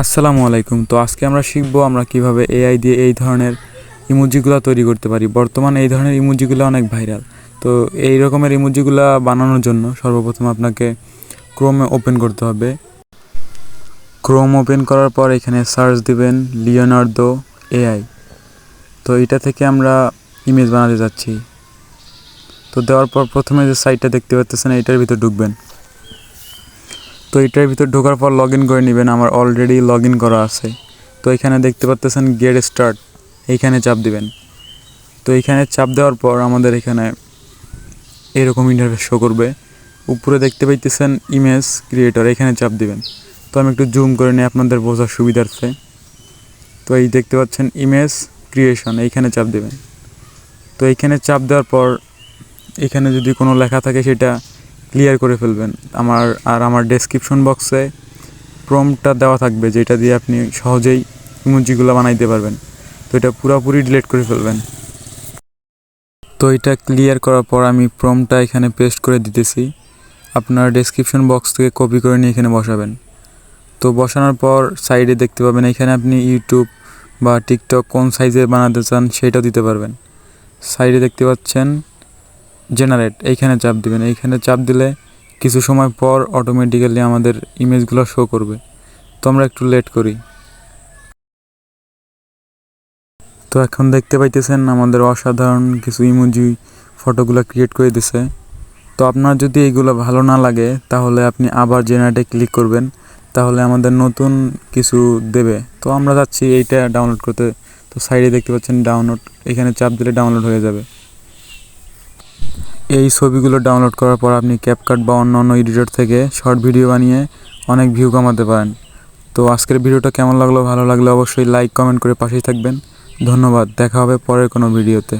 আসসালামু আলাইকুম। তো আজকে আমরা শিখব আমরা কীভাবে এআই দিয়ে এই ধরনের ইমোজিগুলো তৈরি করতে পারি। বর্তমানে এই ধরনের ইমোজিগুলো অনেক ভাইরাল। তো এই রকমের ইমোজিগুলো বানানোর জন্য সর্বপ্রথম আপনাকে ক্রোমে ওপেন করতে হবে। ক্রোম ওপেন করার পর এখানে সার্চ দিবেন লিওনার্দো এআই তো এটা থেকে আমরা ইমেজ বানাতে যাচ্ছি। তো দেওয়ার পর প্রথমে যে সাইটটা দেখতে পাচ্ছেন এটার ভিতর ঢুকবেন। তো এটার ভিতর ঢোকার পর লগ করে নেবেন, আমার অলরেডি লগ করা আছে। তো এখানে দেখতে পাচ্তেছেন গেট স্টার্ট এইখানে চাপ দিবেন। তো এইখানে চাপ দেওয়ার পর আমাদের এখানে এরকম ইন্টারফেস শো করবে। উপরে দেখতে পাইতেছেন ইমেজ ক্রিয়েটর এখানে চাপ দিবেন। তো আমি একটু জুম করে নিই আপনাদের বোঝার সুবিধার্থে। তো এই দেখতে পাচ্ছেন ইমেজ ক্রিয়েশন এইখানে চাপ দিবেন। তো এইখানে চাপ দেওয়ার পর এখানে যদি কোনো লেখা থাকে সেটা ক্লিয়ার করে ফেলবেন। আমার, আর আমার ডেসক্রিপশন বক্সে প্রমটা দেওয়া থাকবে, যেটা দিয়ে আপনি সহজেই ইমোজিগুলো বানাইতে পারবেন। তো এটা পুরোপুরি ডিলিট করে ফেলবেন। তো এটা ক্লিয়ার করার পর আমি প্রমটা এখানে পেস্ট করে দিতেছি। আপনার ডেসক্রিপশন বক্স থেকে কপি করে নিয়ে এখানে বসাবেন। তো বসানোর পর সাইডে দেখতে পাবেন, এখানে আপনি ইউটিউব বা টিকটক কোন সাইজে বানাতে চান সেটাও দিতে পারবেন। সাইডে দেখতে পাচ্ছেন জেনারেট এইখানে চাপ দিবেন, এইখানে চাপ দিলে কিছু সময় পর অটোমেটিক্যালি আমাদের ইমেজগুলো শো করবে। তো আমরা একটু লেট করি। তো এখন দেখতে পাইতেছেন আমাদের অসাধারণ কিছু ইমোজি ফটোগুলো ক্রিয়েট করে দিছে। তো আপনার যদি এইগুলো ভালো না লাগে, তাহলে আপনি আবার জেনারেটে ক্লিক করবেন, তাহলে আমাদের নতুন কিছু দেবে। তো আমরা যাচ্ছি এইটা ডাউনলোড করতে। তো সাইডে দেখতে পাচ্ছেন ডাউনলোড এখানে চাপ দিলে ডাউনলোড হয়ে যাবে। এই ছবিগুলো ডাউনলোড করার পর আপনি ক্যাপকাট বা অন্য অন্য এডিটর থেকে শর্ট ভিডিও বানিয়ে অনেক ভিউ কামাতে পারেন। তো আজকের ভিডিওটা কেমন লাগল? ভালো লাগলে অবশ্যই লাইক কমেন্ট করে পাশেই থাকবেন। ধন্যবাদ। দেখা হবে পরের কোনো ভিডিওতে